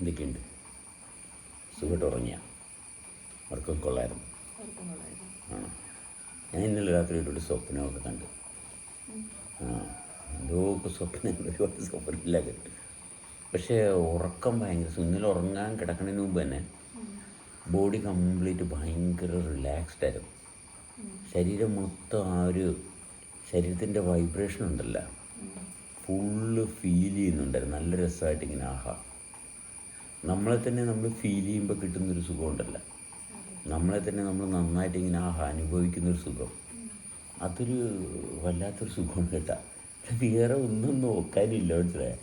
എന്തൊക്കെയുണ്ട് സുഖമായിട്ട് ഉറങ്ങിയ. ഉറക്കം കൊള്ളായിരുന്നു. ആണോ ഞാൻ ഇന്നലെ രാത്രി ഒരു സ്വപ്നമൊക്കെ കണ്ടു. ആ. എന്തോ സ്വപ്നം ഒരുപാട് സ്വപ്നമില്ല കേട്ടു പക്ഷേ ഉറക്കം ഭയങ്കര ഇന്നലെ ഉറങ്ങാൻ കിടക്കുന്നതിന് മുമ്പ് തന്നെ ബോഡി കംപ്ലീറ്റ് ഭയങ്കര റിലാക്സ്ഡ് ആയിരുന്നു. ശരീരം മൊത്തം ആ ഒരു ശരീരത്തിന്റെ വൈബ്രേഷൻ ഉണ്ടല്ലോ. ഫുള്ള് ഫീൽ ചെയ്യുന്നുണ്ടായിരുന്നു. നല്ല രസമായിട്ട് ഇങ്ങനെ ആഹാ. നമ്മളെ തന്നെ നമ്മൾ ഫീൽ ചെയ്യുമ്പോൾ കിട്ടുന്നൊരു സുഖമുണ്ടല്ലോ. നമ്മളെ തന്നെ നമ്മൾ നന്നായിട്ട് ഇങ്ങനെ ആ അനുഭവിക്കുന്നൊരു സുഖം. അതൊരു വല്ലാത്തൊരു സുഖമാണ് കേട്ടാ. വേറെ ഒന്നും നോക്കാനില്ല മനസ്സിലായ?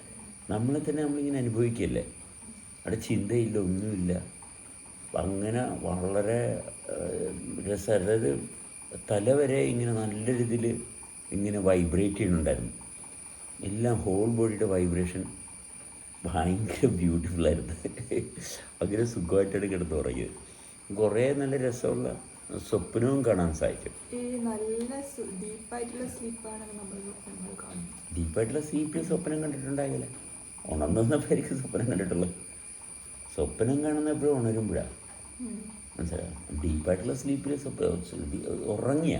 നമ്മളെ തന്നെ നമ്മളിങ്ങനെ അനുഭവിക്കല്ലേ? അവിടെ ചിന്തയില്ല ഒന്നുമില്ല. അങ്ങനെ വളരെ രസം അതായത് തല വരെ ഇങ്ങനെ നല്ല രീതിയിൽ ഇങ്ങനെ വൈബ്രേറ്റ് ചെയ്യുന്നുണ്ടായിരുന്നു. എല്ലാം ഹോൾ ബോഡിയുടെ വൈബ്രേഷൻ ഭയങ്കര ബ്യൂട്ടിഫുൾ ആയിരുന്നു അങ്ങനെ സുഖമായിട്ടാണ് കിടന്ന് ഉറങ്ങിയത് കുറേ നല്ല രസമുള്ള സ്വപ്നവും കാണാൻ സാധിക്കും. ഡീപ്പായിട്ടുള്ള സ്ലീപ്പിൽ സ്വപ്നം കണ്ടിട്ടുണ്ടാകില്ല ഉണർന്നപ്പോൾ പേർക്ക് സ്വപ്നം കണ്ടിട്ടുള്ളൂ. സ്വപ്നം കാണുന്ന എപ്പോഴും ഉണരുമ്പോഴാണ് മനസ്സിലായോ? ഡീപ്പായിട്ടുള്ള സ്ലീപ്പിൽ സ്വപ്നം ഉറങ്ങിയ.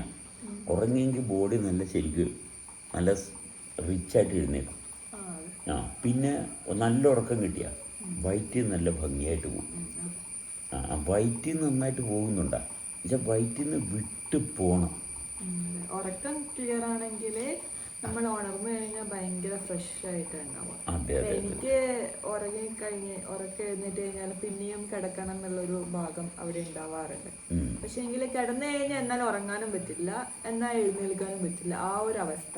ഉറങ്ങിയെങ്കിൽ ബോഡി നല്ല ശരിക്കും നല്ല റിച്ചായിട്ട് എഴുന്നേക്കും. ആ. പിന്നെ നല്ല ഉറക്കം കിട്ടിയ. വയറ്റിൽ നല്ല ഭംഗിയായിട്ട് പോകും. ആ വയറ്റിൽ നന്നായിട്ട് പോകുന്നുണ്ടാ. എന്നുവെച്ചാൽ വയറ്റിൽ നിന്ന് വിട്ടു പോകണം ഉറക്കം ക്ലിയർ ആണെങ്കിൽ നമ്മൾ ഉണർന്നു കഴിഞ്ഞാൽ ഭയങ്കര ഫ്രഷ് ആയിട്ട് ഉണ്ടാവും അതെ അതെ അതെ. എനിക്ക് ഉറങ്ങി കഴിഞ്ഞ് ഉറക്കം എഴുന്നേറ്റ് കഴിഞ്ഞാൽ പിന്നെയും കിടക്കണം എന്നുള്ളൊരു ഭാഗം അവിടെ ഉണ്ടാവാറുണ്ട്. പക്ഷെ എങ്കിൽ കിടന്നു കഴിഞ്ഞാൽ എന്നാൽ ഉറങ്ങാനും പറ്റില്ല എന്നാൽ എഴുന്നേൽക്കാനും പറ്റില്ല. ആ ഒരു അവസ്ഥ.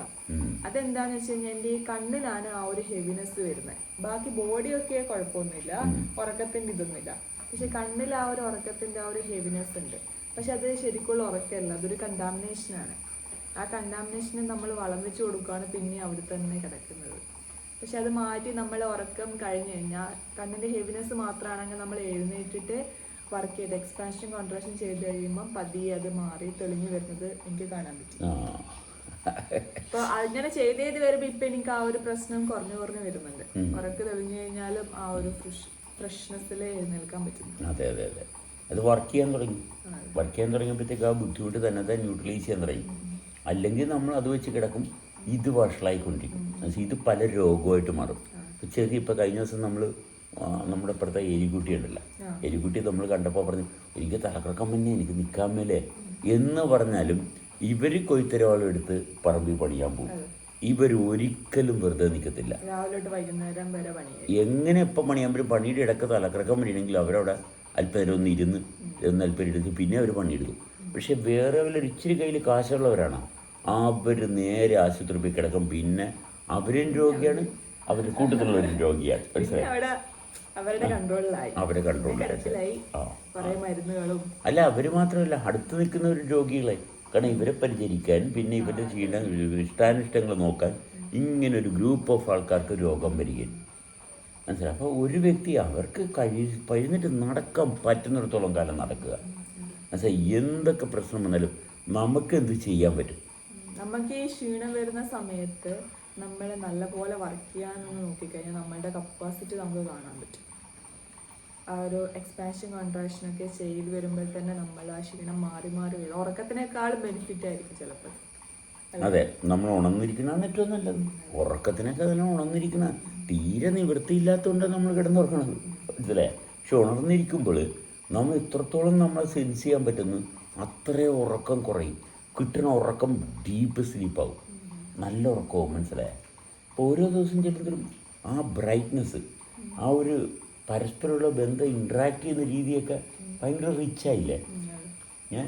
അതെന്താന്ന് വെച്ച് കഴിഞ്ഞാൽ എന്റെ ഈ കണ്ണിലാണ് ആ ഒരു ഹെവിനെസ് വരുന്നത് ബാക്കി ബോഡിയൊക്കെ കുഴപ്പമൊന്നുമില്ല ഉറക്കത്തിന്റെ ഇതൊന്നുമില്ല. പക്ഷെ കണ്ണിൽ ആ ഒരു ഉറക്കത്തിന്റെ ആ ഒരു ഹെവിനെസ് ഉണ്ട്. പക്ഷെ അത് ശരിക്കുള്ള ഉറക്കമല്ല അതൊരു കണ്ടാമിനേഷനാണ് ആ കണ്ടാമിനേഷന് നമ്മൾ വളം വെച്ച് കൊടുക്കുകയാണ് പിന്നെ അവിടെ തന്നെ കിടക്കുന്നത്. പക്ഷെ അത് മാറ്റി നമ്മൾ ഉറക്കം കഴിഞ്ഞു കഴിഞ്ഞാൽ കണ്ണിന്റെ ഹെവിനെസ് മാത്രമാണെങ്കിൽ നമ്മൾ എഴുന്നേറ്റിട്ട് വർക്ക് ചെയ്ത് എക്സ്പാൻഷൻ കോൺട്രാക്ഷൻ ചെയ്ത് കഴിയുമ്പോൾ പതിയെ അത് മാറി തെളിഞ്ഞു വരുന്നത് എനിക്ക് കാണാൻ പറ്റും. അപ്പോൾ അപ്പൊ അങ്ങനെ ചെയ്ത് ചെയ്ത് വരുമ്പോ ഇപ്പൊ എനിക്ക് ആ ഒരു പ്രശ്നം കുറഞ്ഞു കുറഞ്ഞു വരുന്നുണ്ട്. ഉറക്ക് തെളിഞ്ഞു കഴിഞ്ഞാലും ആ ഒരു ഫ്രഷ്നെസ്സിൽ എഴുന്നേൽക്കാൻ പറ്റുന്നു. അതെ അതെ അതെ. അത് വർക്ക് ചെയ്യാൻ തുടങ്ങി. വർക്ക് ചെയ്യാൻ തുടങ്ങിയപ്പോഴത്തേക്ക് ആ ബുദ്ധിമുട്ട് തന്നെ ന്യൂട്രലൈസ് ചെയ്യാൻ തുടങ്ങി. അല്ലെങ്കിൽ നമ്മൾ അത് വെച്ച് കിടക്കും. ഇത് വഷളായിക്കൊണ്ടിരിക്കും. ഇത് പല രോഗമായിട്ട് മാറും. ചെറിയ ഇപ്പം കഴിഞ്ഞ ദിവസം നമ്മൾ നമ്മുടെ ഇപ്പുറത്തെ എലിക്കുട്ടി ഉണ്ടല്ലോ. എലിക്കുട്ടി നമ്മൾ കണ്ടപ്പോൾ പറഞ്ഞു എനിക്ക് തലക്കറക്കം തന്നെ എനിക്ക് നിൽക്കാൻ മേലേ. എന്ന് പറഞ്ഞാലും ഇവർ കൊയ്ത്തരവാളം എടുത്ത് പറമ്പിൽ പണിയാൻ പോകും ഇവർ ഒരിക്കലും വെറുതെ നിൽക്കത്തില്ല എങ്ങനെ ഇപ്പം പണിയാകുമ്പോഴും പണിയുടെ ഇടയ്ക്ക് തലക്കറക്കം പണിയണമെങ്കിൽ അവരവിടെ അല്പനേരം ഒന്ന് ഇരുന്ന് ഒന്ന് അല്പം ഇരുന്ന് പിന്നെ അവർ പണിയെടുക്കും. പക്ഷെ വേറെ ഇച്ചിരി കയ്യിൽ കാശുള്ളവരാണ്. അവർ നേരെ ആശുപത്രി പോയി കിടക്കും. പിന്നെ അവരും രോഗിയാണ്. അവരുടെ കൂട്ടത്തിലുള്ളവരും രോഗിയാണ്. മനസ്സിലായി? അവരുടെ കൺട്രോളിലായി. അവരെ കൺട്രോളിലായി. അല്ല അവർ മാത്രമല്ല അടുത്ത് നിൽക്കുന്ന ഒരു രോഗികളെ. കാരണം ഇവരെ പരിചരിക്കാൻ പിന്നെ ഇവരുടെ ക്ഷീണം ഇഷ്ടാനിഷ്ടങ്ങൾ നോക്കാൻ ഇങ്ങനെ ഒരു ഗ്രൂപ്പ് ഓഫ് ആൾക്കാർക്ക് രോഗം വരികയും. മനസ്സിലായി? അപ്പോൾ ഒരു വ്യക്തി അവർക്ക് കഴി കഴിഞ്ഞിട്ട് നടക്കാൻ പറ്റുന്നിടത്തോളം കാലം നടക്കുക. മനസ്സിലായി എന്തൊക്കെ പ്രശ്നം വന്നാലും നമുക്ക് എന്ത് ചെയ്യാൻ പറ്റും? നമുക്ക് ഈ ക്ഷീണം വരുന്ന സമയത്ത് നമ്മൾ നല്ലപോലെ വർക്ക് ചെയ്യാന്ന് നോക്കിക്കഴിഞ്ഞാൽ നമ്മളുടെ കപ്പാസിറ്റി നമുക്ക് കാണാൻ പറ്റും. ആ ഒരു എക്സ്പാൻഷൻ കോൺട്രാക്ഷൻ ഒക്കെ ചെയ്ത് വരുമ്പോൾ തന്നെ നമ്മൾ ആ ക്ഷീണം മാറി മാറി വരും. ഉറക്കത്തിനേക്കാളും ബെനിഫിറ്റ് ആയിരിക്കും ചിലപ്പോൾ. അതെ നമ്മൾ ഉണർന്നിരിക്കണമെന്ന് ഏറ്റവും നല്ലത്. ഉറക്കത്തിനൊക്കെ അതിനെ ഉണർന്നിരിക്കണ. തീരെ നിവൃത്തിയില്ലാത്തതുകൊണ്ട് നമ്മൾ കിടന്നുറക്കണത് മനസ്സിലായേ? പക്ഷെ ഉണർന്നിരിക്കുമ്പോൾ നമ്മൾ ഇത്രത്തോളം നമ്മളെ സെൻസ് ചെയ്യാൻ പറ്റുന്നു അത്രയും ഉറക്കം കുറയും. കിട്ടുന്ന ഉറക്കം ഡീപ്പ് സ്ലീപ്പാവും നല്ല ഉറക്കവും മനസ്സിലായ? അപ്പോൾ ഓരോ ദിവസം ചെല്ലുമ്പോഴും ആ ബ്രൈറ്റ്നെസ് ആ ഒരു പരസ്പരമുള്ള ബന്ധം ഇൻട്രാക്ട് ചെയ്യുന്ന രീതിയൊക്കെ ഭയങ്കര റിച്ചായില്ലേ ഞാൻ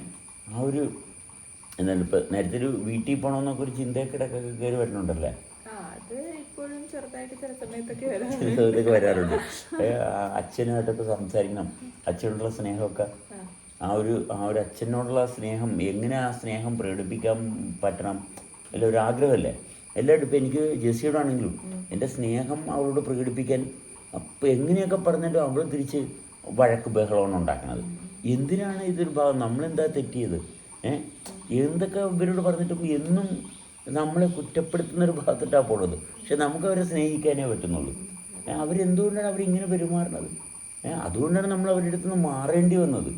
ആ ഒരു എന്താണ് ഇപ്പം നേരത്തെ ഒരു വീട്ടിൽ പോകണമെന്നൊക്കെ ഒരു ചിന്തക്കിടക്കൊക്കെ കയറി വരുന്നുണ്ടല്ലേ ആ അത് ഇപ്പോഴും ചെറുതായിട്ട് ചില സമയത്തൊക്കെ ഇതൊക്കെ വരാറുണ്ട്. അച്ഛനായിട്ടൊക്കെ സംസാരിക്കണം. അച്ഛനോടുള്ള സ്നേഹമൊക്കെ. ആ. ഒരു ആ ഒരു അച്ഛനോടുള്ള സ്നേഹം എങ്ങനെ ആ സ്നേഹം പ്രകടിപ്പിക്കാൻ പറ്റണം? അല്ല ഒരു ആഗ്രഹമല്ലേ? എല്ലാവരും ഇപ്പം എനിക്ക് ജെസ്സിയോടാണെങ്കിലും എന്റെ സ്നേഹം അവളോട് പ്രകടിപ്പിക്കാൻ അപ്പം എങ്ങനെയൊക്കെ പറഞ്ഞിട്ടും അവൾ തിരിച്ച് വഴക്ക് ബഹളമാണ് ഉണ്ടാക്കുന്നത്? എന്തിനാണ് ഇതൊരു ഭാഗം? നമ്മളെന്താ തെറ്റിയത്? ഏഹ് എന്തൊക്കെ ഇവരോട് പറഞ്ഞിട്ടും എന്നും നമ്മളെ കുറ്റപ്പെടുത്തുന്ന ഒരു ഭാഗത്തിട്ടാണ് പോണത്. പക്ഷെ നമുക്ക് അവരെ സ്നേഹിക്കാനേ പറ്റുന്നുള്ളൂ. അവരെന്തുകൊണ്ടാണ് അവരിങ്ങനെ പെരുമാറുന്നത്? അതുകൊണ്ടാണ് നമ്മൾ അവരുടെ അടുത്ത് നിന്ന് മാറേണ്ടി വന്നത്.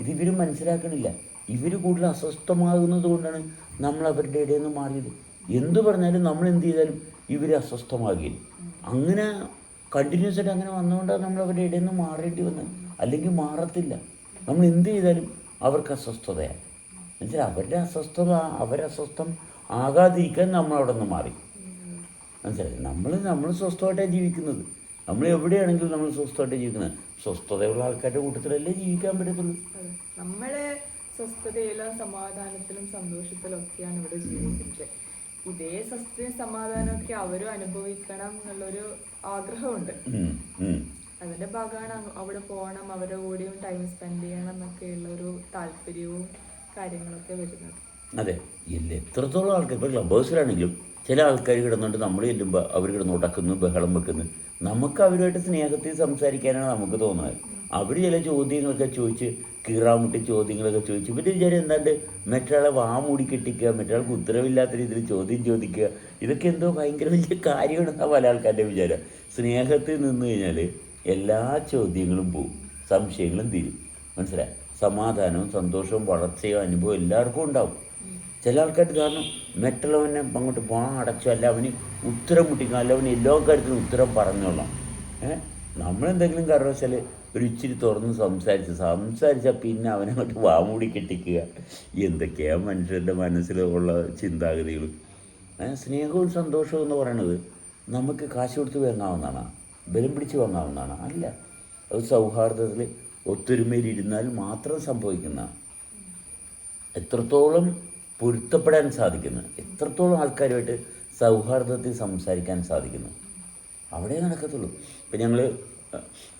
ഇത് ഇവർ മനസ്സിലാക്കണില്ല. ഇവർ കൂടുതൽ അസ്വസ്ഥമാകുന്നത് കൊണ്ടാണ് നമ്മൾ അവരുടെ ഇടയിൽ നിന്ന് മാറിയത്. എന്തു പറഞ്ഞാലും നമ്മൾ എന്ത് ചെയ്താലും ഇവർ അസ്വസ്ഥമാകില്ല അങ്ങനെ കണ്ടിന്യൂസ് ആയിട്ട് അങ്ങനെ വന്നുകൊണ്ടാണ് നമ്മൾ അവരുടെ ഇടയിൽ നിന്ന് മാറേണ്ടി വന്നത്. അല്ലെങ്കിൽ മാറത്തില്ല. നമ്മൾ എന്ത് ചെയ്താലും അവർക്ക് അസ്വസ്ഥതയാണ്. എന്നുവെച്ചാൽ അവരുടെ അസ്വസ്ഥത അവരസ്വസ്ഥം ആകാതിരിക്കാൻ നമ്മൾ അവിടെ നിന്ന് മാറി. മനസ്സിലായി? നമ്മൾ നമ്മൾ സ്വസ്ഥമായിട്ടാണ് ജീവിക്കുന്നത്. നമ്മൾ എവിടെയാണെങ്കിലും നമ്മൾ സ്വസ്ഥമായിട്ട് ജീവിക്കുന്നത്. സ്വസ്ഥതയുള്ള ആൾക്കാരുടെ കൂട്ടത്തിലല്ലേ ജീവിക്കാൻ പറ്റുന്നത്. നമ്മളെ സ്വസ്ഥതയിലും സമാധാനത്തിലും സന്തോഷത്തിലും ഒക്കെയാണ് ഇവിടെ ജീവിക്കുന്നത്. ഇതേ സ്വസ്ഥതയും സമാധാനമൊക്കെ ഒക്കെ അവരും അനുഭവിക്കണം എന്നുള്ളൊരു ആഗ്രഹമുണ്ട്. അതിന്റെ ഭാഗമാണ് അവിടെ പോകണം അവരുടെ കൂടെയും ടൈം സ്പെൻഡ് ചെയ്യണം എന്നൊക്കെയുള്ള ഒരു താല്പര്യവും കാര്യങ്ങളൊക്കെ വരുന്നത്. അതെ. ഇല്ല എത്രത്തോളം ആൾക്കാർ ഇപ്പോൾ ക്ലബ് ഹൗസിലാണെങ്കിലും ചില ആൾക്കാർ കിടന്നുകൊണ്ട് നമ്മൾ ചെല്ലുമ്പോൾ അവർ കിടന്ന് ഉടക്കുന്നു ബഹളം വെക്കുന്നു. നമുക്ക് അവരുമായിട്ട് സ്നേഹത്തിൽ സംസാരിക്കാനാണ് നമുക്ക് തോന്നുന്നത്. അവർ ചില ചോദ്യങ്ങളൊക്കെ ചോദിച്ച് കീറാമുട്ടി ചോദ്യങ്ങളൊക്കെ ചോദിച്ച് പിന്നെ വിചാരം എന്താണ്ട്? മറ്റൊരാളെ വാ മൂടി കെട്ടിക്കുക മറ്റൊരാൾക്ക് ഉത്തരവില്ലാത്ത രീതിയിൽ ചോദ്യം ചോദിക്കുക ഇതൊക്കെ എന്തോ ഭയങ്കര വലിയ കാര്യമാണെന്നാണ് പല ആൾക്കാരുടെ വിചാരം. സ്നേഹത്തിൽ നിന്ന് കഴിഞ്ഞാൽ എല്ലാ ചോദ്യങ്ങളും പോവും സംശയങ്ങളും തീരും. മനസ്സിലായി? സമാധാനവും സന്തോഷവും വളർച്ചയും അനുഭവം എല്ലാവർക്കും ഉണ്ടാവും. ചില ആൾക്കാർക്ക് കാരണം മറ്റുള്ളവനെ അങ്ങോട്ട് വാ അടച്ചു. അല്ല അവന് ഉത്തരം മുട്ടിക്കണം. അല്ല അവന് എല്ലാ കാര്യത്തിനും ഉത്തരം പറഞ്ഞോളാം ഏ? നമ്മളെന്തെങ്കിലും കാരണവശാൽ ഒരു ഇച്ചിരി തുറന്ന് സംസാരിച്ച് സംസാരിച്ചാൽ പിന്നെ അവനെ അങ്ങോട്ട് വാമൂടി കെട്ടിക്കുക. എന്തൊക്കെയാണ് മനുഷ്യരുടെ മനസ്സിലുള്ള ചിന്താഗതികൾ സ്നേഹവും സന്തോഷവും എന്ന് പറയണത് നമുക്ക് കാശ് കൊടുത്ത് വാങ്ങാവുന്നതാണ്. ബലം പിടിച്ച് വാങ്ങാവുന്നതാണ്. അല്ല അത് സൗഹാർദ്ദത്തിൽ ഒത്തൊരുമയിൽ ഇരുന്നാൽ മാത്രം സംഭവിക്കുന്നതാണ്. എത്രത്തോളം പൊരുത്തപ്പെടാൻ സാധിക്കുന്നു. എത്രത്തോളം ആൾക്കാരുമായിട്ട് സൗഹാർദ്ദത്തിൽ സംസാരിക്കാൻ സാധിക്കുന്നു. അവിടെ നടക്കത്തുള്ളൂ. ഇപ്പം ഞങ്ങൾ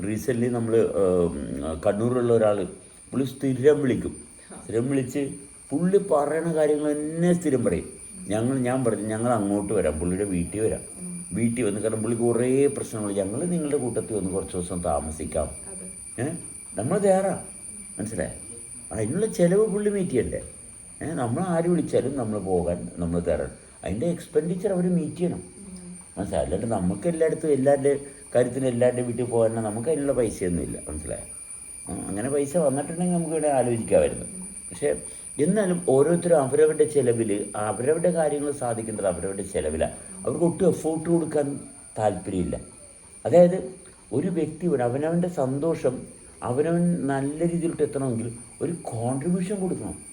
റീസെന്റ്ലി നമ്മൾ കണ്ണൂരിലുള്ള ഒരാൾ പുള്ളി സ്ഥിരം വിളിക്കും. സ്ഥിരം വിളിച്ച് പുള്ളി പറയണ കാര്യങ്ങൾ തന്നെ സ്ഥിരം പറയും. ഞങ്ങൾ ഞാൻ പറഞ്ഞു ഞങ്ങൾ അങ്ങോട്ട് വരാം. പുള്ളിയുടെ വീട്ടിൽ വരാം. വീട്ടിൽ വന്ന് കാരണം പുള്ളി കുറേ പ്രശ്നങ്ങൾ. ഞങ്ങൾ നിങ്ങളുടെ കൂട്ടത്തിൽ വന്ന് കുറച്ച് ദിവസം താമസിക്കാം. അതെ. ഏ നമ്മൾ തയ്യാറാണ് മനസ്സിലായി? അതിനുള്ള ചിലവ് പുള്ളി മീറ്റ് ചെയ്യണ്ടേ? നമ്മൾ ആര് വിളിച്ചാലും നമ്മൾ പോകാൻ നമ്മൾ തരണം അതിന്റെ എക്സ്പെൻഡിച്ചർ അവർ മീറ്റ് ചെയ്യണം. മനസ്സിലായി അല്ലാണ്ട് നമുക്ക് എല്ലായിടത്തും എല്ലാവരുടെ കാര്യത്തിന് എല്ലാവരുടെ വീട്ടിൽ പോകാൻ നമുക്ക് അതിനുള്ള പൈസയൊന്നുമില്ല മനസ്സിലായോ? അങ്ങനെ പൈസ വന്നിട്ടുണ്ടെങ്കിൽ നമുക്ക് ഇവിടെ ആലോചിക്കാമായിരുന്നു. പക്ഷേ എന്നാലും ഓരോരുത്തരും അവരവരുടെ ചിലവിൽ അവരവരുടെ കാര്യങ്ങൾ സാധിക്കേണ്ടത് അവരവരുടെ ചിലവിലാണ് അവർക്ക് ഒട്ടും എഫോർട്ട് കൊടുക്കാൻ താല്പര്യമില്ല. അതായത് ഒരു വ്യക്തി അവനവന്റെ സന്തോഷം അവനവൻ നല്ല രീതിയിലോട്ട് എത്തണമെങ്കിൽ ഒരു കോൺട്രിബ്യൂഷൻ കൊടുക്കണം.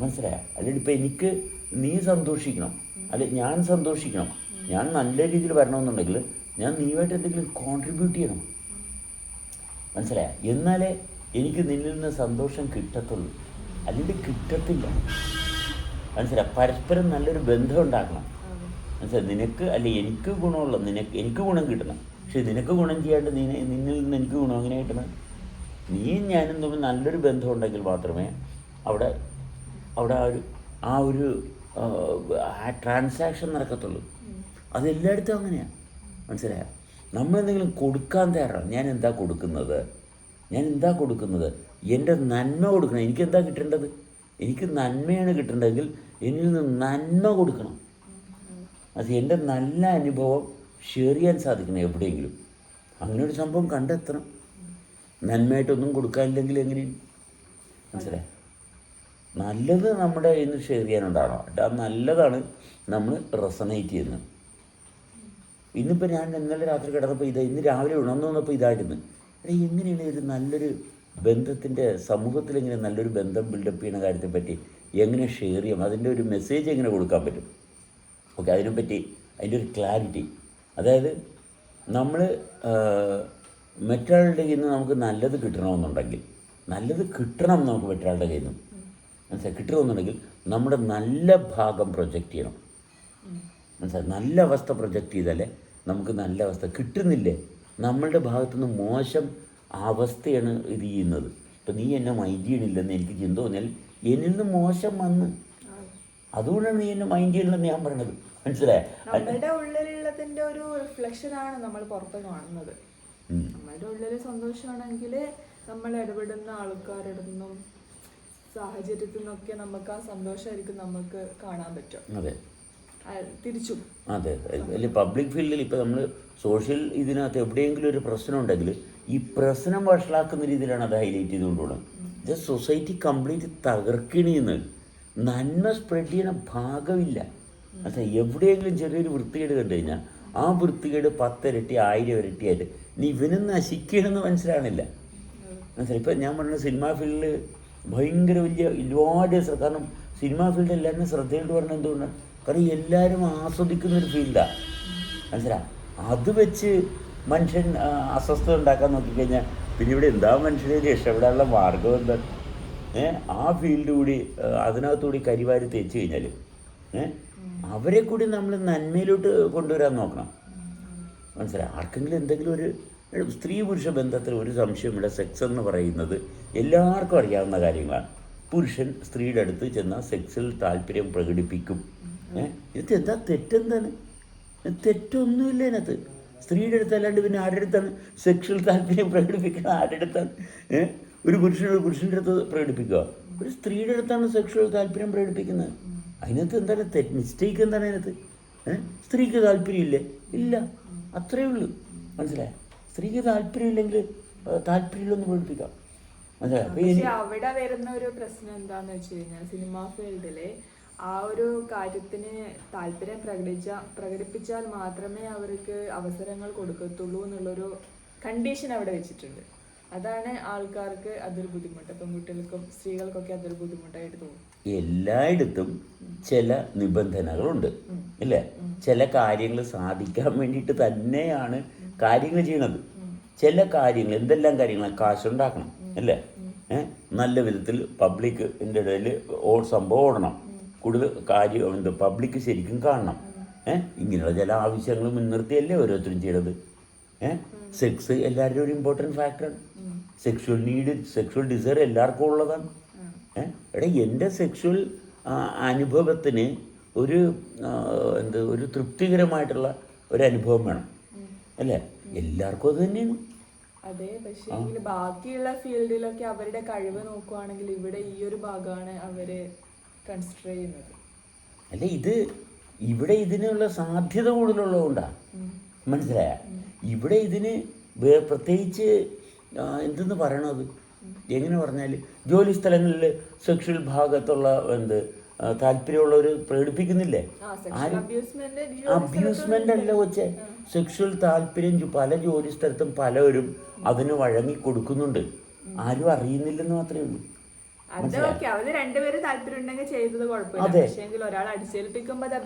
മനസ്സിലായ? അല്ലെങ്കിൽ ഇപ്പം എനിക്ക് നീ സന്തോഷിക്കണം. അല്ലെ ഞാൻ സന്തോഷിക്കണം. ഞാൻ നല്ല രീതിയിൽ വരണമെന്നുണ്ടെങ്കിൽ ഞാൻ നീയുമായിട്ട് എന്തെങ്കിലും കോൺട്രിബ്യൂട്ട് ചെയ്യണം. മനസ്സിലായ? എന്നാലേ എനിക്ക് നിന്നിൽ നിന്ന് സന്തോഷം കിട്ടത്തുള്ളൂ. അല്ലെങ്കിൽ കിട്ടത്തില്ല. മനസ്സിലായ? പരസ്പരം നല്ലൊരു ബന്ധം ഉണ്ടാക്കണം. മനസ്സിലായി? നിനക്ക് അല്ലെ എനിക്ക് ഗുണമുള്ള നിനക്ക് എനിക്ക് ഗുണം കിട്ടണം. പക്ഷേ നിനക്ക് ഗുണം ചെയ്യാണ്ട് നീ നിന്നിൽ നിന്ന് എനിക്ക് ഗുണം എങ്ങനെ കിട്ടണം? നീയും ഞാനും തമ്മിൽ നല്ലൊരു ബന്ധം ഉണ്ടെങ്കിൽ മാത്രമേ അവിടെ അവിടെ ആ ഒരു ആ ഒരു ആ, ട്രാൻസാക്ഷൻ നടക്കത്തുള്ളൂ. അതെല്ലായിടത്തും അങ്ങനെയാണ് മനസ്സിലായോ? നമ്മളെന്തെങ്കിലും കൊടുക്കാൻ തയ്യാറാണ്? ഞാൻ എന്താ കൊടുക്കുന്നത്? ഞാൻ എന്താ കൊടുക്കുന്നത്? എന്റെ നന്മ കൊടുക്കണം. എനിക്ക് എന്താ കിട്ടേണ്ടത്? എനിക്ക് നന്മയാണ് കിട്ടേണ്ടതെങ്കിൽ എനിൽ നിന്ന് നന്മ കൊടുക്കണം. അത് എന്റെ നല്ല അനുഭവം ഷെയർ ചെയ്യാൻ സാധിക്കണം എവിടെയെങ്കിലും. അങ്ങനെ ഒരു സംഭവം കണ്ടെത്തണം. നന്മയായിട്ടൊന്നും കൊടുക്കാനില്ലെങ്കിൽ എങ്ങനെയും. മനസ്സിലായി? നല്ലത് നമ്മുടെ കയ്യിൽ നിന്ന് ഷെയർ ചെയ്യാനുണ്ടാകണം എന്നിട്ട് ആ നല്ലതാണ് നമ്മൾ റെസണേറ്റ് ചെയ്യുന്നത്. ഇന്നിപ്പോൾ ഞാൻ ഇന്നലെ രാത്രി കിടന്നപ്പോൾ ഇത് ഇന്ന് രാവിലെ ഉണർന്നു വന്നപ്പോൾ ഇതായിരുന്നു. അല്ലെ എങ്ങനെയാണ് ഒരു നല്ലൊരു ബന്ധത്തിന്റെ സമൂഹത്തിൽ എങ്ങനെ നല്ലൊരു ബന്ധം ബിൽഡപ്പ് ചെയ്യുന്ന കാര്യത്തെപ്പറ്റി എങ്ങനെ ഷെയർ ചെയ്യാം അതിന്റെ ഒരു മെസ്സേജ് എങ്ങനെ കൊടുക്കാൻ പറ്റും? ഓക്കെ അതിനെപ്പറ്റി അതിന്റെ ഒരു ക്ലാരിറ്റി അതായത് നമ്മൾ മറ്റൊരാളുടെ കയ്യിൽ നിന്ന് നമുക്ക് നല്ലത് കിട്ടണമെന്നുണ്ടെങ്കിൽ നല്ലത് കിട്ടണം നമുക്ക് മറ്റൊരാളുടെ കയ്യിൽ നിന്ന് മനസ്സിലായി? കിട്ടണമെന്നുണ്ടെങ്കിൽ നമ്മുടെ നല്ല ഭാഗം പ്രൊജക്റ്റ് ചെയ്യണം. മനസ്സിലായി? നല്ല അവസ്ഥ പ്രൊജക്റ്റ് ചെയ്താലേ നമുക്ക് നല്ല അവസ്ഥ കിട്ടുന്നില്ലേ? നമ്മളുടെ ഭാഗത്തുനിന്ന് മോശം അവസ്ഥയാണ് ഇത് ചെയ്യുന്നത്. ഇപ്പം നീ എന്നെ മൈൻഡ് ചെയ്യണില്ലെന്ന് എനിക്ക് ചിന്ത തോന്നിയാൽ എന്നിൽ നിന്ന് മോശം വന്ന്. അതുകൊണ്ടാണ് നീ എന്നെ മൈൻഡ് ചെയ്യണമെന്ന് ഞാൻ പറയണത്. മനസ്സിലായ? നമ്മളുടെ ഉള്ളിലുള്ളതിന്റെ ഒരു റിഫ്ലക്ഷൻ ആണ് നമ്മൾ പുറത്ത് കാണുന്നത്. നമ്മളുടെ ഉള്ളിൽ സന്തോഷമാണെങ്കിൽ നമ്മൾ ഇടപെടുന്ന ആൾക്കാരുടെ നിന്നും സാഹചര്യത്തിൽ നിന്നൊക്കെ നമുക്ക് ആ സന്തോഷമായിരിക്കും നമുക്ക് കാണാൻ പറ്റും അതെ. തിരിച്ചും. അതെ പബ്ലിക് ഫീൽഡിൽ ഇപ്പോൾ നമ്മൾ സോഷ്യൽ ഇതിനകത്ത് എവിടെയെങ്കിലും ഒരു പ്രശ്നം ഉണ്ടെങ്കിൽ ഈ പ്രശ്നം വഷളാക്കുന്ന രീതിയിലാണ് അത് ഹൈലൈറ്റ് ചെയ്തുകൊണ്ടുള്ളത് ജസ്റ്റ് ഇത് സൊസൈറ്റി കംപ്ലീറ്റ് തകർക്കണിന്ന് നന്മ സ്പ്രെഡ് ചെയ്യണ ഭാഗമില്ല. അച്ഛാ എവിടെയെങ്കിലും ചെറിയൊരു വൃത്തികേട് കണ്ടു കഴിഞ്ഞാൽ ആ വൃത്തികേട് പത്തിരട്ടി ആയിരം ഇരട്ടിയായിട്ട് ഇനി ഇവനും നശിക്കണമെന്ന് മനസ്സിലാണില്ല മനസ്സിലായി? ഇപ്പം ഞാൻ പറഞ്ഞ സിനിമാ ഫീൽഡിൽ ഭയങ്കര വലിയ ഒരുപാട് കാരണം സിനിമാ ഫീൽഡ് എല്ലാവരും ശ്രദ്ധയോട് പറഞ്ഞത് എന്തുകൊണ്ടാണ് കാരണം എല്ലാവരും ആസ്വദിക്കുന്ന ഒരു ഫീൽഡാണ് മനസ്സിലാ? അത് വെച്ച് മനുഷ്യൻ അസ്വസ്ഥത ഉണ്ടാക്കാൻ നോക്കിക്കഴിഞ്ഞാൽ പിന്നെ ഇവിടെ എന്താ മനുഷ്യനെ രക്ഷപ്പെടാനുള്ള മാർഗം എന്താ? ഏഹ് ആ ഫീൽഡ് കൂടി അതിനകത്തുകൂടി കരിവാരി തേച്ച് കഴിഞ്ഞാൽ ഏഹ് അവരെ കൂടി നമ്മൾ നന്മയിലോട്ട് കൊണ്ടുവരാൻ നോക്കണം. മനസ്സിലായി ആർക്കെങ്കിലും എന്തെങ്കിലും ഒരു ഒരു സ്ത്രീ പുരുഷ ബന്ധത്തിൽ ഒരു സംശയമില്ല സെക്സ് എന്ന് പറയുന്നത് എല്ലാവർക്കും അറിയാവുന്ന കാര്യങ്ങളാണ്. പുരുഷൻ സ്ത്രീയുടെ അടുത്ത് ചെന്നാൽ സെക്സിൽ താല്പര്യം പ്രകടിപ്പിക്കും. ഏഹ് ഇത് എന്താ തെറ്റെന്താണ്? തെറ്റൊന്നുമില്ല ഇതിനകത്ത് സ്ത്രീയുടെ അടുത്ത് അല്ലാണ്ട് പിന്നെ ആരുടെ അടുത്താണ്? സെക്ഷൽ താല്പര്യം പ്രകടിപ്പിക്കുന്നത് ആരുടെ അടുത്താണ്? ഒരു പുരുഷൻ ഒരു പുരുഷന്റെ അടുത്ത് പ്രകടിപ്പിക്കുക. ഒരു സ്ത്രീയുടെ അടുത്താണ് സെക്ഷൽ താല്പര്യം പ്രകടിപ്പിക്കുന്നത്. അതിനകത്ത് എന്താണ് തെറ്റ്? മിസ്റ്റേക്ക് എന്താണ് അതിനകത്ത്? സ്ത്രീക്ക് താല്പര്യമില്ലേ. ഇല്ല. അത്രയേ ഉള്ളൂ. മനസ്സിലായോ? സ്ത്രീക്ക് താല്പര്യമില്ലെങ്കിൽ താല്പര്യമില്ലെന്ന് പഠിപ്പിക്കാം പക്ഷെ അവിടെ വരുന്ന ഒരു പ്രശ്നം എന്താന്ന് വെച്ച് കഴിഞ്ഞാൽ സിനിമാ ഫീൽഡിൽ ആ ഒരു കാര്യത്തിന് താല്പര്യം പ്രകടിച്ച പ്രകടിപ്പിച്ചാൽ മാത്രമേ അവർക്ക് അവസരങ്ങൾ കൊടുക്കത്തുള്ളൂ എന്നുള്ളൊരു കണ്ടീഷൻ അവിടെ വെച്ചിട്ടുണ്ട്. അതാണ് ആൾക്കാർക്ക് അതൊരു ബുദ്ധിമുട്ട്. പെൺകുട്ടികൾക്കും സ്ത്രീകൾക്കൊക്കെ അതൊരു ബുദ്ധിമുട്ടായിട്ട് തോന്നും. എല്ലായിടത്തും ചില നിബന്ധനകളുണ്ട്. ഇല്ലേ? ചില കാര്യങ്ങൾ സാധിക്കാൻ വേണ്ടിയിട്ട് തന്നെയാണ് കാര്യങ്ങൾ ചെയ്യണത് ചില കാര്യങ്ങൾ എന്തെല്ലാം കാര്യങ്ങൾ കാശുണ്ടാക്കണം അല്ലേ? ഏഹ് നല്ല വിധത്തിൽ പബ്ലിക്കിന്റെ ഇടയിൽ ഓ സംഭവം ഓടണം. കൂടുതൽ കാര്യം എന്ത് പബ്ലിക് ശരിക്കും കാണണം. ഏഹ് ഇങ്ങനെയുള്ള ചില ആവശ്യങ്ങൾ മുൻനിർത്തിയല്ലേ ഓരോരുത്തരും ചെയ്യണത്. ഏഹ് സെക്സ് എല്ലാവരുടെയും ഒരു ഇമ്പോർട്ടന്റ് ഫാക്ടറാണ് സെക്ഷുവൽ നീഡ് സെക്ഷുവൽ ഡിസയർ എല്ലാവർക്കും ഉള്ളതാണ്. ഏ? എടാ എന്റെ സെക്ഷുവൽ അനുഭവത്തിന് ഒരു എന്ത് ഒരു തൃപ്തികരമായിട്ടുള്ള ഒരു അനുഭവം വേണം. അല്ലേ? എല്ലാവർക്കും അത് തന്നെയാണ്. അതെ പക്ഷേ എങ്കിൽ ബാക്കിയുള്ള ഫീൽഡിലൊക്കെ അവരുടെ കഴിവ് നോക്കുവാണെങ്കിൽ ഇവിടെ ഈ ഒരു ഭാഗമാണ് അവർ കൺസിഡർ ചെയ്യുന്നത്. അല്ല ഇത് ഇവിടെ ഇതിനുള്ള സാധ്യത കൂടുതലുള്ളതുകൊണ്ടാണ് മനസ്സിലായ? ഇവിടെ ഇതിന് പ്രത്യേകിച്ച് എന്തെന്ന് പറയണത്? എങ്ങനെ പറഞ്ഞാൽ ജോലി സ്ഥലങ്ങളിൽ സെക്ഷൽ ഭാഗത്തുള്ള എന്ത് താല്പര്യമുള്ളവർ പ്രകടിപ്പിക്കുന്നില്ലേ? അബ്യൂസ്മെന്റ് അല്ല കൊച്ചെ. സെക്ഷൽ താല്പര്യം പല ജോലി സ്ഥലത്തും പലവരും അതിന് വഴങ്ങി കൊടുക്കുന്നുണ്ട്. ആരും അറിയുന്നില്ലെന്ന് മാത്രമേ ഉള്ളൂ.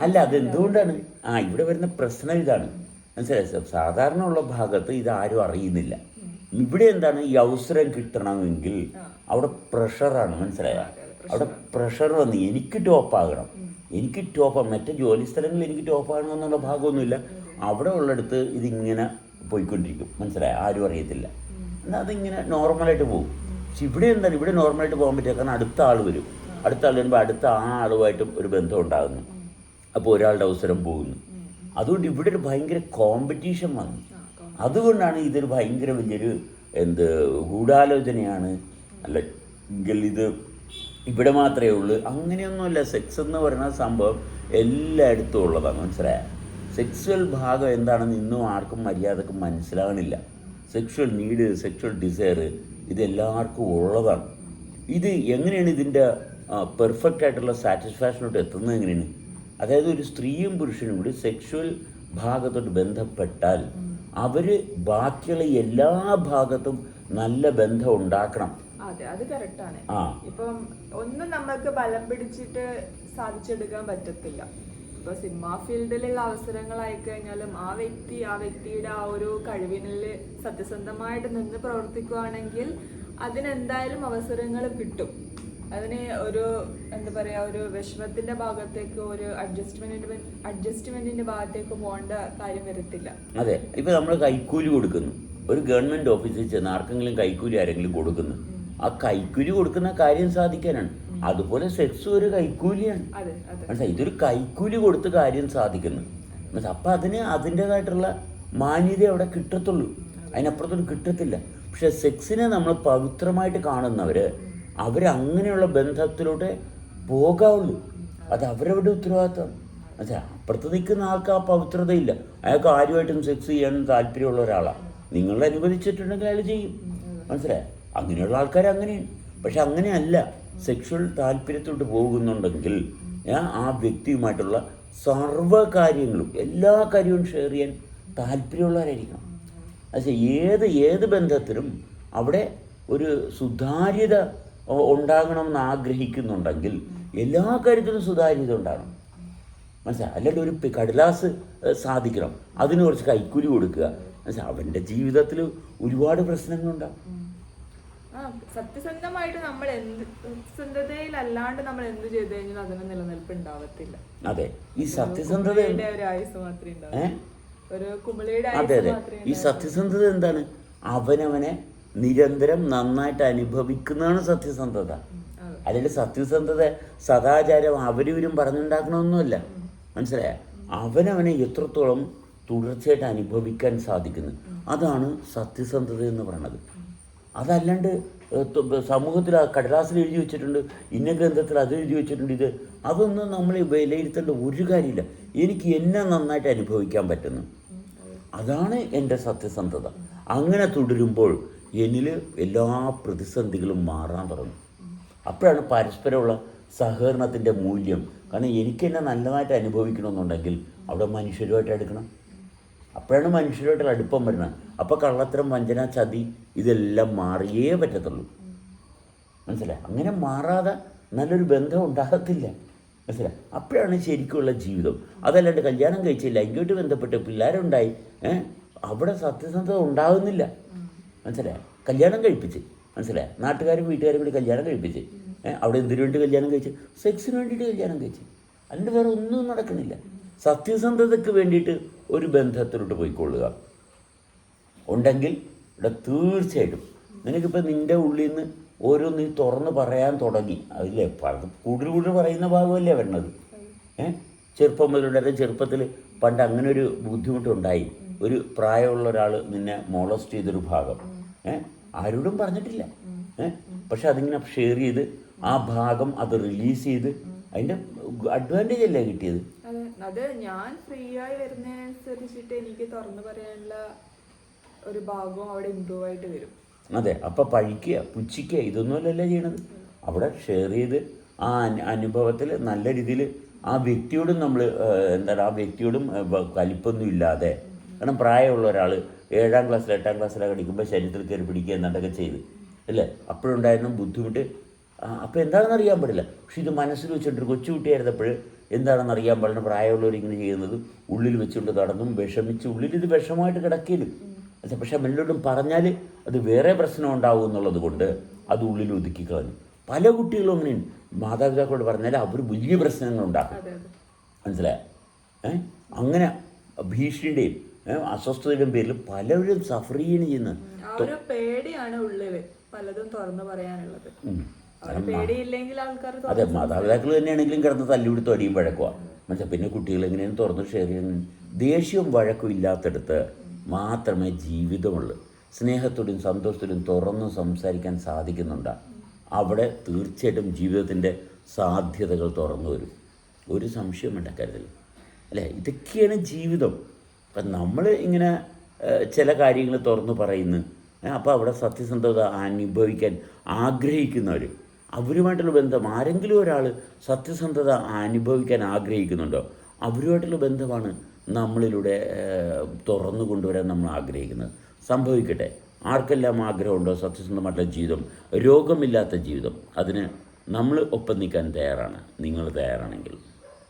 അല്ല അത് എന്തുകൊണ്ടാണ് ആ ഇവിടെ വരുന്ന പ്രശ്നം ഇതാണ്. മനസ്സിലായി? സാധാരണ ഉള്ള ഭാഗത്ത് ഇത് ആരും അറിയുന്നില്ല. ഇവിടെ എന്താണ്? ഈ അവസരം കിട്ടണമെങ്കിൽ അവിടെ പ്രഷറാണ് മനസ്സിലായ? അവിടെ പ്രഷർ വന്ന് എനിക്ക് ടോപ്പാകണം എനിക്ക് ടോപ്പ് മറ്റേ ജോലി സ്ഥലങ്ങളിൽ എനിക്ക് ടോപ്പാകണം എന്നുള്ള ഭാഗമൊന്നുമില്ല. അവിടെ ഉള്ളിടത്ത് ഇതിങ്ങനെ പോയിക്കൊണ്ടിരിക്കും. മനസ്സിലായോ? ആരും അറിയത്തില്ല. എന്നാൽ അതിങ്ങനെ നോർമലായിട്ട് പോകും. പക്ഷെ ഇവിടെ എന്താണ്? ഇവിടെ നോർമലായിട്ട് പോകാൻ പറ്റില്ല. കാരണം അടുത്ത ആൾ വരും. അടുത്ത ആൾ വരുമ്പോൾ അടുത്ത ആ ആളുമായിട്ടും ഒരു ബന്ധം ഉണ്ടാകുന്നു. അപ്പോൾ ഒരാളുടെ അവസരം പോകുന്നു. അതുകൊണ്ട് ഇവിടെ ഒരു ഭയങ്കര കോമ്പറ്റീഷൻ വന്നു. അതുകൊണ്ടാണ് ഇതൊരു ഭയങ്കര വലിയൊരു എന്ത് ഗൂഢാലോചനയാണ്. അല്ലെങ്കിൽ ഇത് ഇവിടെ മാത്രമേ ഉള്ളൂ. അങ്ങനെയൊന്നുമല്ല സെക്സ് എന്ന് പറയുന്ന സംഭവം എല്ലായിടത്തും ഉള്ളതാണ് മനസ്സിലായ? സെക്സ്വൽ ഭാഗം എന്താണെന്ന് ഇന്നും ആർക്കും മര്യാദയ്ക്ക് മനസ്സിലാകണില്ല സെക്ഷൽ നീഡ് സെക്ഷൽ ഡിസയർ ഇതെല്ലാവർക്കും ഉള്ളതാണ്. ഇത് എങ്ങനെയാണ് ഇതിന്റെ പെർഫെക്റ്റ് ആയിട്ടുള്ള സാറ്റിസ്ഫാക്ഷനോട്ട് എത്തുന്നത് എങ്ങനെയാണ്? അതായത് ഒരു സ്ത്രീയും പുരുഷനും കൂടി സെക്ഷുവൽ ഭാഗത്തോട്ട് ബന്ധപ്പെട്ടാൽ അവർ ബാക്കിയുള്ള എല്ലാ ഭാഗത്തും നല്ല ബന്ധം ഉണ്ടാക്കണം. അതെ അത് കറക്റ്റാണ് ആ. ഇപ്പം ഒന്നും നമുക്ക് ബലം പിടിച്ചിട്ട് സാധിച്ചെടുക്കാൻ പറ്റത്തില്ല. ഇപ്പൊ സിനിമാ ഫീൽഡിലുള്ള അവസരങ്ങളായി കഴിഞ്ഞാലും ആ വ്യക്തി ആ വ്യക്തിയുടെ ആ ഒരു കഴിവിനിൽ സത്യസന്ധമായിട്ട് നിന്ന് പ്രവർത്തിക്കുകയാണെങ്കിൽ അതിനെന്തായാലും അവസരങ്ങൾ കിട്ടും. അതിന് ഒരു എന്താ പറയാ ഒരു വിഷമത്തിന്റെ ഭാഗത്തേക്ക് ഒരു അഡ്ജസ്റ്റ്മെന്റിന്റെ അഡ്ജസ്റ്റ്മെന്റിന്റെ ഭാഗത്തേക്ക് പോകേണ്ട കാര്യം വരത്തില്ല. അതെ ഇപ്പൊ നമ്മൾ കൈക്കൂലി കൊടുക്കുന്നു. ഒരു ഗവൺമെന്റ് ഓഫീസിൽ ചെന്ന് ആർക്കെങ്കിലും കൈക്കൂലി ആരെങ്കിലും കൊടുക്കുന്നു. ആ കൈക്കൂലി കൊടുക്കുന്ന കാര്യം സാധിക്കാനാണ്. അതുപോലെ സെക്സ് ഒരു കൈക്കൂലിയാണ്. മനസ്സിലായി? ഇതൊരു കൈക്കൂലി കൊടുത്ത് കാര്യം സാധിക്കുന്നു. മനസ്സിലായി? അപ്പം അതിന് അതിന്റെതായിട്ടുള്ള മാന്യത അവിടെ കിട്ടത്തുള്ളൂ. അതിനപ്പുറത്തൊന്നും കിട്ടത്തില്ല. പക്ഷെ സെക്സിനെ നമ്മൾ പവിത്രമായിട്ട് കാണുന്നവർ അവരങ്ങനെയുള്ള ബന്ധത്തിലൂടെ പോകാവുള്ളൂ. അത് അവരവരുടെ ഉത്തരവാദിത്തം. മനസ്സിലായി? അപ്പുറത്ത് നിൽക്കുന്ന ആൾക്ക് ആ പവിത്രതയില്ല. അയാൾക്ക് ആരുമായിട്ടും സെക്സ് ചെയ്യാൻ താല്പര്യമുള്ള ഒരാളാണ് നിങ്ങൾ അനുവദിച്ചിട്ടുണ്ടെങ്കിൽ അയാൾ ചെയ്യും. മനസ്സിലായോ? അങ്ങനെയുള്ള ആൾക്കാർ അങ്ങനെയാണ്. പക്ഷെ അങ്ങനെയല്ല. സെക്ഷൽ താല്പര്യത്തോട്ട് പോകുന്നുണ്ടെങ്കിൽ ആ വ്യക്തിയുമായിട്ടുള്ള സർവ കാര്യങ്ങളും എല്ലാ കാര്യവും ഷെയർ ചെയ്യാൻ താല്പര്യമുള്ളവരായിരിക്കണം. പക്ഷേ ഏത് ഏത് ബന്ധത്തിലും അവിടെ ഒരു സുതാര്യത ഉണ്ടാകണമെന്ന് ആഗ്രഹിക്കുന്നുണ്ടെങ്കിൽ എല്ലാ കാര്യത്തിലും സുതാര്യത ഉണ്ടാകണം. മനസ്സിലായി അല്ലെങ്കിൽ ഒരു കടലാസ് സാധിക്കണം. അതിന് കുറച്ച് കൈക്കൂലി കൊടുക്കുക. മനസ്സിലായി അവന്റെ ജീവിതത്തിൽ ഒരുപാട് പ്രശ്നങ്ങളുണ്ടാവും. ആ സത്യസന്ധമായിട്ട് നമ്മൾ എന്ത് സത്യസന്ധതയിലല്ലാണ്ട് നമ്മൾ എന്ത് ചെയ്തു കഴിഞ്ഞാൽ അതിന് നിലനിൽപ്പ് ഉണ്ടാവത്തില്ല അതെ. ഈ സത്യസന്ധത ഒരു ആയുസ് മാത്രമേ ഉണ്ടാവൂ. ഒരു കുമിളിയുടെ അതെ അതെ. ഈ സത്യസന്ധത എന്താണ്? അവനവനെ നിരന്തരം നന്നായിട്ട് അനുഭവിക്കുന്നതാണ് സത്യസന്ധത. അല്ലെങ്കിൽ സത്യസന്ധത സദാചാരം അവരിവരും പറഞ്ഞുണ്ടാക്കണമെന്നല്ല മനസ്സിലായ? അവനവനെ എത്രത്തോളം തുടർച്ചയായിട്ട് അനുഭവിക്കാൻ സാധിക്കുന്നു. അതാണ് സത്യസന്ധത എന്ന് പറയുന്നത് അതല്ലാണ്ട് സമൂഹത്തിൽ ആ കടലാസിൽ എഴുതി വെച്ചിട്ടുണ്ട് ഇന്ന ഗ്രന്ഥത്തിൽ അത് എഴുതി വെച്ചിട്ടുണ്ട് ഇത്. അതൊന്നും നമ്മൾ വിലയിരുത്തേണ്ട ഒരു കാര്യമില്ല. എനിക്ക് എന്നെ നന്നായിട്ട് അനുഭവിക്കാൻ പറ്റുന്നു. അതാണ് എന്റെ സത്യസന്ധത. അങ്ങനെ തുടരുമ്പോൾ എന്നിൽ എല്ലാ പ്രതിസന്ധികളും മാറാൻ തുടങ്ങും. അപ്പോഴാണ് പരസ്പരമുള്ള സഹകരണത്തിന്റെ മൂല്യം. കാരണം എനിക്ക് എന്നെ നല്ലതായിട്ട് അനുഭവിക്കണമെന്നുണ്ടെങ്കിൽ അവിടെ മനുഷ്യരുമായിട്ട് അടുക്കണം. അപ്പോഴാണ് മനുഷ്യരുമായിട്ടുള്ള അടുപ്പം വരുന്നത്. അപ്പോൾ കള്ളത്തരം വഞ്ചന ചതി ഇതെല്ലാം മാറിയേ പറ്റത്തുള്ളൂ. മനസ്സിലായി? അങ്ങനെ മാറാതെ നല്ലൊരു ബന്ധം ഉണ്ടാകത്തില്ല. മനസ്സിലായി? അപ്പോഴാണ് ശരിക്കുള്ള ജീവിതം. അതല്ലാണ്ട് കല്യാണം കഴിച്ചില്ല ഇങ്ങോട്ട് ബന്ധപ്പെട്ട് പിള്ളേരുണ്ടായി ഏഹ് അവിടെ സത്യസന്ധത ഉണ്ടാകുന്നില്ല. മനസ്സിലായി? കല്യാണം കഴിപ്പിച്ച്. മനസ്സിലായി? നാട്ടുകാരും വീട്ടുകാരും കൂടി കല്യാണം കഴിപ്പിച്ച് അവിടെ എന്തിനു വേണ്ടി കല്യാണം കഴിച്ച്? സെക്സിന് വേണ്ടിയിട്ട് കല്യാണം കഴിച്ച്. അല്ലാണ്ട് വേറെ ഒന്നും നടക്കുന്നില്ല. സത്യസന്ധതയ്ക്ക് വേണ്ടിയിട്ട് ഒരു ബന്ധത്തിലോട്ട് പോയിക്കൊള്ളുക. ഉണ്ടെങ്കിൽ ഇവിടെ തീർച്ചയായിട്ടും നിനക്കിപ്പോൾ നിന്റെ ഉള്ളിൽ നിന്ന് ഓരോന്ന് നീ തുറന്ന് പറയാൻ തുടങ്ങി. അതില്ലേ? കൂടുതൽ കൂടുതൽ പറയുന്ന ഭാഗമല്ലേ വരണത്? ഏ? ചെറുപ്പം മുതലുണ്ടായ ചെറുപ്പത്തിൽ പണ്ട് അങ്ങനെ ഒരു ബുദ്ധിമുട്ടുണ്ടായി. ഒരു പ്രായമുള്ള ഒരാൾ നിന്നെ മോളസ്റ്റ് ചെയ്തൊരു ഭാഗം. ഏ? ആരോടും പറഞ്ഞിട്ടില്ല. ഏ? പക്ഷെ അതിങ്ങനെ ഷെയർ ചെയ്ത് ആ ഭാഗം അത് റിലീസ് ചെയ്ത് അതിന്റെ അഡ്വാന്റേജ് അല്ലേ കിട്ടിയത്? അതെ ഞാൻ ഫ്രീ ആയി വരുന്നതിനനുസരിച്ചിട്ട് എനിക്ക് തുറന്നു പറയാനുള്ള ഒരു ഭാഗവും അവിടെ ഇമ്പ്രൂവ് ആയിട്ട് വരും. അതെ അപ്പോൾ പഴിക്കുക പുച്ഛിക്കുക ഇതൊന്നുമല്ലല്ലേ ചെയ്യണത്. അവിടെ ഷെയർ ചെയ്ത് ആ അനുഭവത്തിൽ നല്ല രീതിയിൽ ആ വ്യക്തിയോടും നമ്മൾ എന്താണ് ആ വ്യക്തിയോടും കലിപ്പൊന്നും ഇല്ലാതെ. കാരണം പ്രായമുള്ള ഒരാൾ ഏഴാം ക്ലാസ്സിൽ എട്ടാം ക്ലാസ്സിലൊക്കെ അടിക്കുമ്പോൾ ശരീരത്തിൽ കയറി പിടിക്കുക എന്നതൊക്കെ ചെയ്ത്. അല്ലേ? അപ്പോഴുണ്ടായിരുന്ന ബുദ്ധിമുട്ട്. അപ്പോൾ എന്താണെന്ന് അറിയാൻ പറ്റില്ല. പക്ഷെ ഇത് മനസ്സിൽ വെച്ചിട്ട് കൊച്ചുകുട്ടിയായിരുന്നപ്പോൾ എന്താണെന്ന് അറിയാൻ പാടില്ല. പ്രായമുള്ളവർ ഇങ്ങനെ ചെയ്യുന്നത് ഉള്ളിൽ വെച്ചുകൊണ്ട് നടന്നും വിഷമിച്ച് ഉള്ളിൽ ഇത് വിഷമമായിട്ട് കിടക്കലും അല്ല പക്ഷെ മെല്ലോട്ടും പറഞ്ഞാൽ അത് വേറെ പ്രശ്നം ഉണ്ടാവും എന്നുള്ളത് കൊണ്ട് അത് ഉള്ളിൽ ഒതുക്കി കളഞ്ഞു. പല കുട്ടികളും അങ്ങനെയുണ്ട്. മാതാപിതാക്കളോട് പറഞ്ഞാൽ അവർ വലിയ പ്രശ്നങ്ങൾ ഉണ്ടാക്കും. മനസ്സിലായ? ഏ? അങ്ങനെ ഭീഷണിയുടെയും അസ്വസ്ഥതയുടെയും പേരിൽ പലരും സഫർ ചെയ്യണം ചെയ്യുന്നത്. പേടിയാണ് ഉള്ളിൽ പലതും തുറന്നു പറയാനുള്ളത്. അതെ മാതാപിതാക്കൾ തന്നെയാണെങ്കിലും കിടന്ന് തല്ലിവിടുത്ത് അടിയും വഴക്കുവാണ് മനസ്സിലായി പിന്നെ കുട്ടികൾ എങ്ങനെയാണ് തുറന്ന് ഷെയർ ചെയ്യുന്നത് ദേഷ്യവും വഴക്കും ഇല്ലാത്തടത്ത് മാത്രമേ ജീവിതമുള്ളൂ. സ്നേഹത്തോടും സന്തോഷത്തോടും തുറന്ന് സംസാരിക്കാൻ സാധിക്കുന്നുണ്ട്. അവിടെ തീർച്ചയായിട്ടും ജീവിതത്തിന്റെ സാധ്യതകൾ തുറന്നു വരും. ഒരു സംശയം കാര്യത്തിൽ അല്ലേ ഇതൊക്കെയാണ് ജീവിതം. അപ്പം നമ്മൾ ഇങ്ങനെ ചില കാര്യങ്ങൾ തുറന്നു പറയുന്നു അപ്പോൾ അവിടെ സത്യസന്ധത അനുഭവിക്കാൻ ആഗ്രഹിക്കുന്നവർ അവരുമായിട്ടുള്ള ബന്ധം ആരെങ്കിലും ഒരാൾ സത്യസന്ധത അനുഭവിക്കാൻ ആഗ്രഹിക്കുന്നുണ്ടോ? അവരുമായിട്ടുള്ള ബന്ധമാണ് നമ്മളിലൂടെ തുറന്നു കൊണ്ടുവരാൻ നമ്മൾ ആഗ്രഹിക്കുന്നത്. സംഭവിക്കട്ടെ. ആർക്കെല്ലാം ആഗ്രഹമുണ്ടോ? സത്യസന്ധമായിട്ടുള്ള ജീവിതം രോഗമില്ലാത്ത ജീവിതം. അതിന് നമ്മൾ ഒപ്പം നിൽക്കാൻ തയ്യാറാണ്. നിങ്ങൾ തയ്യാറാണെങ്കിൽ.